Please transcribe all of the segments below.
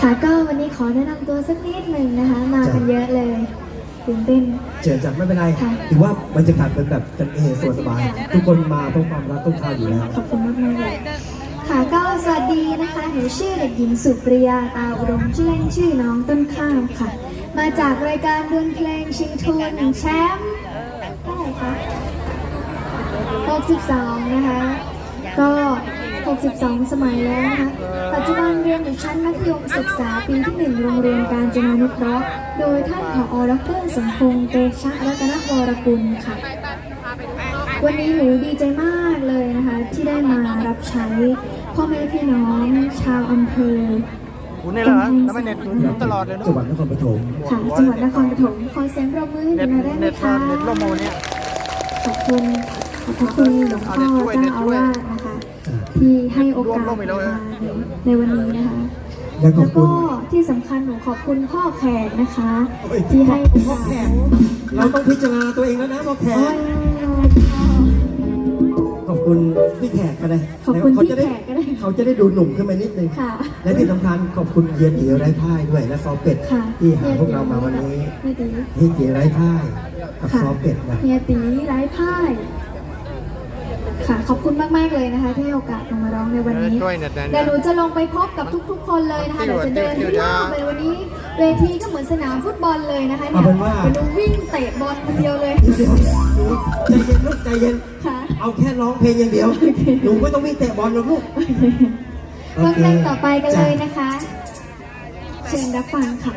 ค่ะก็วันนี้ขอแนะนำตัวสักนิดหนึ่งนะคะ มากันเยอะเลยตื่นเต้นเชิญจัดไม่เป็นไรค่ะ ถือว่าบรรยากาศเป็นแบบกันเองสบายๆทุกคนมาเพราะความรักต้องทานอยู่แล้ว ขอบคุณมากมากๆเลยค่ะก็สวัสดีนะคะหนูชื่อเด็กหญิงสุปริยาตาอุดมชื่อเล่นชื่อน้องต้นข้าวค่ะ มาจากรายการดวลเพลงชิงทุนแชมป์เท่าไหร่คะ62 นะคะ ก็ 62 สมัยแล้วนะคะ ปัจจุบันเรียนอยู่ชั้นมัธยมศึกษาปีที่ 1 โรงเรียนการจนานุเคราะห์ โดยท่านผอดรสมพงษ์เตชะรัตนวรกุลค่ะ วันนี้หนูดีใจมากเลยนะคะ ที่ได้มารับใช้พ่อแม่พี่น้องชาวอำเภอคุณนี่แหละแล้วไม่เน็ตหนุนตลอดเลยเนจังหวัอะดนครปฐมค่ะจังหวัดนครปฐมขอเสียงปรบมือให้หเน็นูตหน่อยได้ไหมเน็ตคะ เน็ตล่มมาวันเนี้ยขอบคุณขอบคุณหลวงพ่อเจ้าอาวาสนะคะ ที่ให้โอกาสมาในวันนี้นะคะและขอแล้บวคุก็ณที่สำคัญหนูขอบคุณพ่อแขกนะคะโอ้ยที่ให้โอกาสพ่อแขกเราต้องพิจารณาตัวเองแล้วนะพ่อแขโอ้กยขอบคุณพี่แขกก็ได้ขอบคุณเขาจะได้พี่แขกก็ได้เขาจะได้ดูหนุ่มขึ้นมานิดนึงค่ะและที่สำคัญขอบคุณเยียนเหีไร้พ่ายด้วยและซอเป็ดค่ะที่หาพวกเรามาวันนี้เฮียตีที่เหีไร้พ่ายกับค่ะซอเป็ดนะเฮียตีไร้พ่าย ค่ะ ขอบคุณมาก ๆ เลยนะคะที่ให้โอกาสหนูมาร้องในวันนี้ช่วยเน็ตนะเดี๋ยวหนูจะลงไปพบกับทุก ๆ คนเลยนะคะเดี๋ยวจะเดินให้รอบเลยวันนี้ เวทีก็เหมือนสนามฟุตบอลเลยนะคะเนี่ยเอาเป็นว่าเดี๋ยวหนูวิ่งเตะบอลคนเดียวเลยเดี๋ยวหนูใจเย็นลูกใจเย็นค่ะเอาแค่ร้องเพลงอย่างเดียวหนูไม่ต้องวิ่งเตะบอลหรอกลูกฟังเพลงต่อไปกันเลยจ้ะนะคะ เชิญรับฟังค่ะ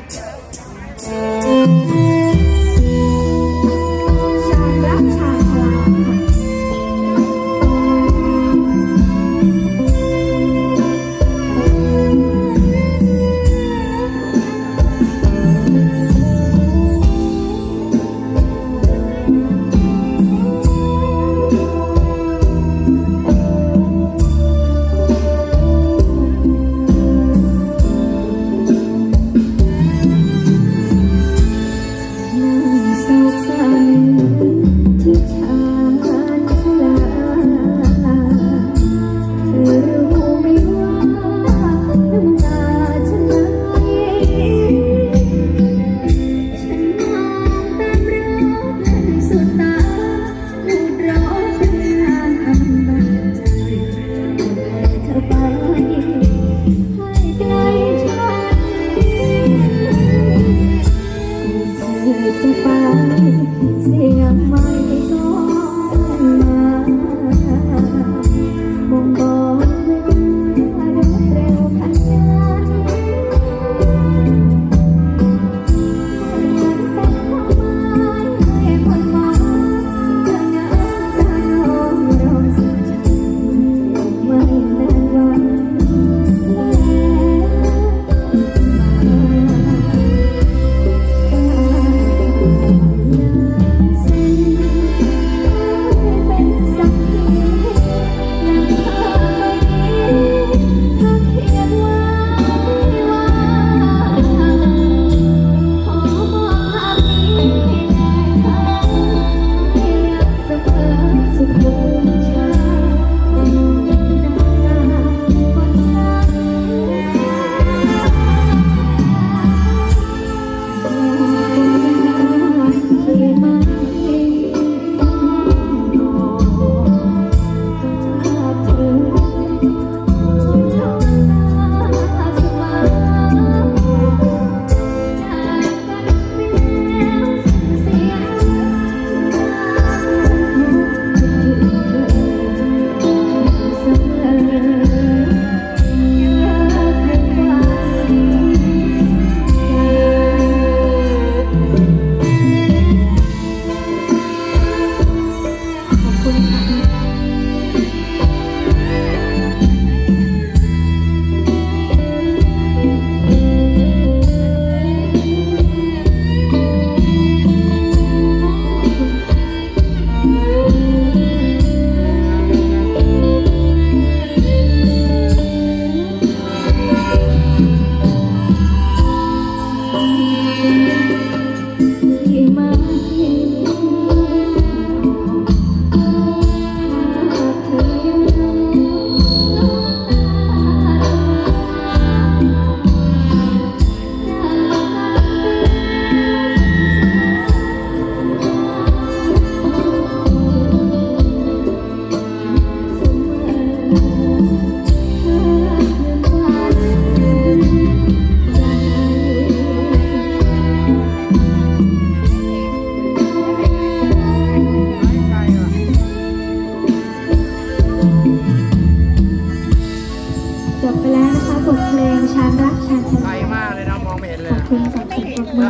ทเพลงชานรักชานไกลมากเลยนะมองไม่เห็นเลขยอบคุณสำหรับเสียงปรบมือ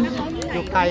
อยู่ไกล